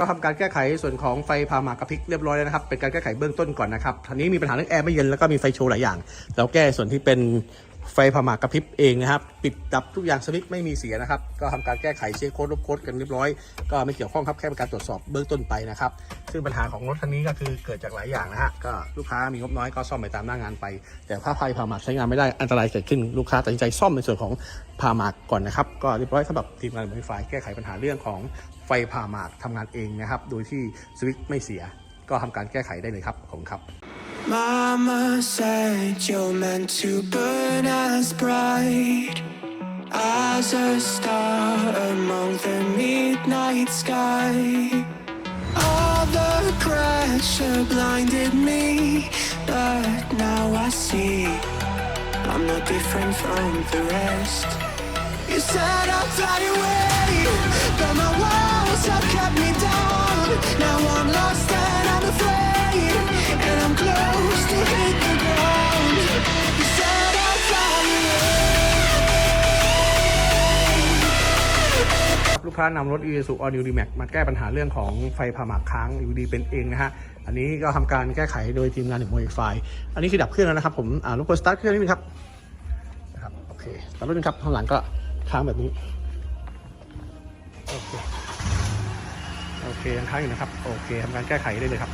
ก็ทำการแก้ไขส่วนของไฟพาหมากกระพริบเรียบร้อยแล้วนะครับ เป็นการแก้ไขเบื้องต้นก่อนนะครับทีนี้มีปัญหาเรื่องแอร์ไม่เย็นแล้วก็มีไฟโชว์หลายอย่าง เราแก้ส่วนที่เป็น ไฟพาหมากกระพริบเองนะครับ ปิดดับทุกอย่างสวิตช์ไม่มีเสียนะครับ ก็ทำการแก้ไขเช็คโค้ดลบโค้ดกันเรียบร้อย ก็ไม่เกี่ยวข้องครับแค่เป็นการตรวจสอบเบื้องต้นไปนะครับ ซึ่งปัญหาของรถคันนี้ก็คือเกิดจากหลายอย่างนะฮะก็ลูกค้ามีงบน้อยก็ซ่อมไปตามหน้างานไป แต่ถ้าไฟพาหมากใช้งานไม่ได้อันตรายเกิดขึ้นลูกค้าตัดสินใจซ่อมในส่วนของพาหมากก่อนนะครับก็เรียบร้อยสำหรับทีมงานบริไฟแก้ไขปัญหาเรื่องของไฟพาหมากทำงานเองนะครับโดยที่สวิตช์ไม่เสีย ก็ทำการแก้ไขได้เลยครับขอบคุณครับ Mama said you're meant to burn as bright as a star among the midnight sky. All the pressure blinded me, but now I see I'm not different from the rest. You said I'd fly away, but my walls have kept me down. Now I'm lost ลูกค้านำรถ Isuzu All New D-Max มาแก้ปัญหาเรื่องของไฟผ่าหมากค้างอยู่ดีเป็นเองนะฮะ อันนี้ก็ทำการแก้ไขโดยทีมงานหนึ่งโมดิฟไฟอันนี้คือดับเครื่องแล้วนะครับผมอ่ารบกวนสตาร์ทเครื่องนิดนึงครับนะครับ โอเคสตาร์ทรถนึงครับข้างหลังก็ค้างแบบนี้ โอเค โอเคยังค้างอยู่นะครับ โอเคทำการแก้ไขได้เลยครับ